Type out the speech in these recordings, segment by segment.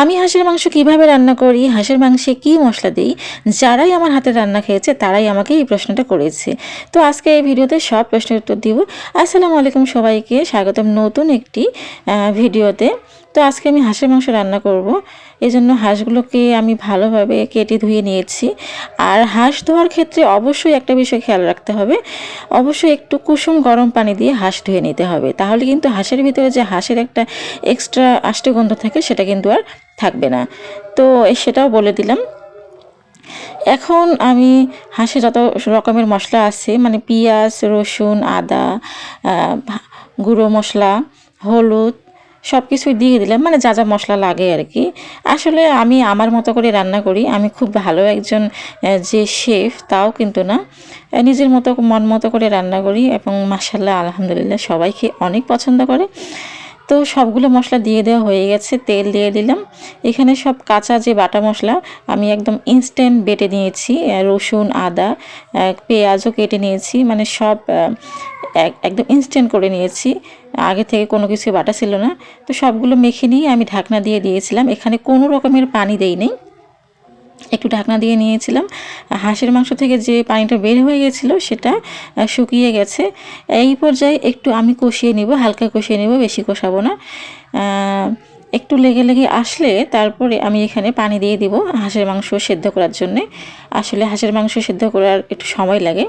আমি হাঁসের মাংস কীভাবে রান্না করি, হাঁসের মাংসে কি মশলা দিই, যারাই আমার হাতে রান্না খেয়েছে তারাই আমাকে এই প্রশ্নটা করেছে। তো আজকে এই ভিডিওতে সব প্রশ্নের উত্তর দিব। আসসালামু আলাইকুম সবাইকে, স্বাগতম নতুন একটি ভিডিওতে। তো আজকে আমি হাঁসের মাংস রান্না করব। এই জন্য হাঁসগুলোকে আমি ভালোভাবে কেটে ধুয়ে নিয়েছি। আর হাঁস ধোয়ার ক্ষেত্রে অবশ্যই একটা বিষয় খেয়াল রাখতে হবে। অবশ্যই একটু কুসুম গরম পানি দিয়ে হাঁস ধুয়ে নিতে হবে। তাহলে কিন্তু হাঁসের ভিতরে যে হাঁসের একটা এক্সট্রা আষ্টে গন্ধ থাকে সেটা কিন্তু আর থাকবে না। তো সেটাও বলে দিলাম। এখন আমি হাঁসে যত রকমের মশলা আছে মানে পেঁয়াজ, রসুন, আদা গুঁড়ো মশলা, হলুদ সব কিছুই দিয়ে দিলাম মানে যা যা মশলা লাগে আর কি। আসলে আমি আমার মতো করে রান্না করি, আমি খুব ভালো একজন যে শেফ, তাও কিন্তু না। নিজের মতো, মন মতো করে রান্না করি এবং মাসাল্লাহ আলহামদুলিল্লাহ সবাই খেয়ে অনেক পছন্দ করে। তো সবগুলো মশলা দিয়ে দেওয়া হয়ে গেছে, তেল দিয়ে দিলাম। এখানে সব কাঁচা যে বাটা মশলা, আমি একদম ইনস্ট্যান্ট বেটে নিয়েছি রসুন, আদা পেঁয়াজও কেটে নিয়েছি মানে সব এক- একদম ইনস্ট্যান্ট করে নিয়েছি। আগে থেকে কোনো কিছু বাটা ছিল না। তো সবগুলো মেখে নিয়ে আমি ঢাকনা দিয়ে দিয়েছিলাম। এখানে কোনো রকমের পানি দেই নেই একটু ঢাকনা দিয়ে নিয়েছিলাম। হাঁসের মাংস থেকে যে পানিটা বের হয়ে গেছিল, সেটা শুকিয়ে গেছে। এই পর্যায়ে একটু আমি কষিয়ে নিব, হালকা কষিয়ে নেব, বেশি কষাবো না। একটু লেগে লেগে আসলে তারপরে আমি এখানে পানি দিয়ে দিব হাঁসের মাংস সেদ্ধ করার জন্যে। আসলে হাঁসের মাংস সেদ্ধ করার একটু সময় লাগে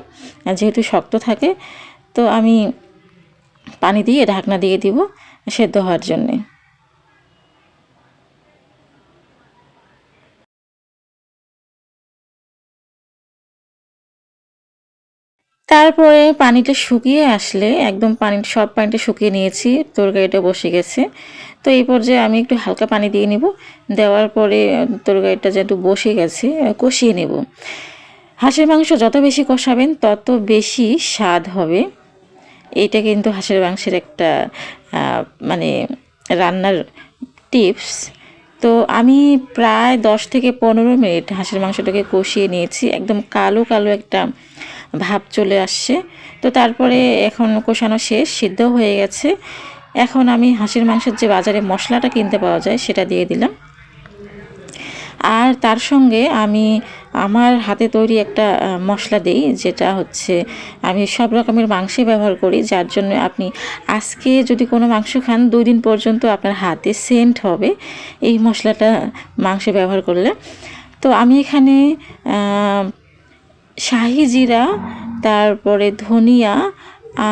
যেহেতু শক্ত থাকে, তো আমি পানি দিয়ে ঢাকনা দিয়ে দিব সেদ্ধ হওয়ার জন্যে। তারপরে পানিটা শুকিয়ে আসলে একদম পানি, সব পানিটা শুকিয়ে নিয়েছি, তরকারিটা বসে গেছে। তো এই পর্যায়ে আমি একটু হালকা পানি দিয়ে নিব, দেওয়ার পরে তরকারিটা যেহেতু বসে গেছে, কষিয়ে নেব। হাঁসের মাংস যত বেশি কষাবেন, তত বেশি স্বাদ হবে। এইটা কিন্তু হাঁসের মাংসের একটা মানে রান্নার টিপস। তো আমি প্রায় দশ থেকে পনেরো মিনিট হাঁসের মাংসটাকে কষিয়ে নিয়েছি, একদম কালো কালো একটা ভাব চলে আসছে। তো তারপরে এখন কষানো শেষ, সিদ্ধ হয়ে গেছে। এখন আমি হাঁসের মাংসের যে বাজারে মশলাটা কিনতে পাওয়া যায় সেটা দিয়ে দিলাম। আর তার সঙ্গে আমি আমার হাতে তৈরি একটা মশলা দিই, যেটা হচ্ছে আমি সব রকমের মাংসে ব্যবহার করি, যার জন্য আপনি আজকে যদি কোনো মাংস খান, দুই দিন পর্যন্ত আপনার হাতে সেন্ট হবে এই মশলাটা মাংসে ব্যবহার করলে। তো আমি এখানে শাহি জিরা তারপরে ধনিয়া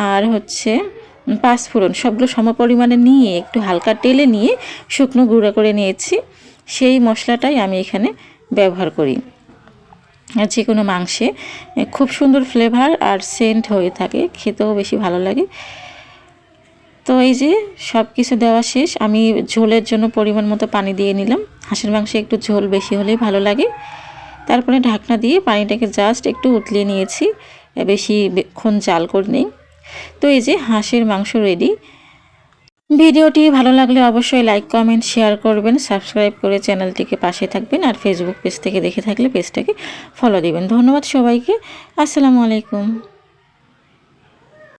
আর হচ্ছে পাঁচফোড়ন সবগুলো সমপরিমাণে নিয়ে একটু হালকা টেলে নিয়ে শুকনো গুঁড়া করে নিয়েছি। সেই মশলাটাই আমি এখানে ব্যবহার করি। যে কোনো মাংসে খুব সুন্দর ফ্লেভার আর সেন্ট হয়ে থাকে, খেতেও বেশি ভালো লাগে। তো এই যে সব কিছু দেওয়া শেষ, আমি ঝোলের জন্য পরিমাণ মতো পানি দিয়ে নিলাম। হাঁসের মাংসে একটু ঝোল বেশি হলেই ভালো লাগে। তারপরে ঢাকনা দিয়ে পানিটাকে জাস্ট একটু উতলিয়ে নিয়েছি। বেশি বেশিক্ষণ জাল করে নেই। তো এই যে হাঁসের মাংস রেডি ভিডিওটি ভালো লাগলে অবশ্যই লাইক কমেন্ট শেয়ার করবেন সাবস্ক্রাইব করে চ্যানেলটিকে পাশে থাকবেন আর ফেসবুক পেজ থেকে দেখে থাকলে পেজটাকে ফলো দিবেন। ধন্যবাদ সবাইকে। আসসালামু আলাইকুম।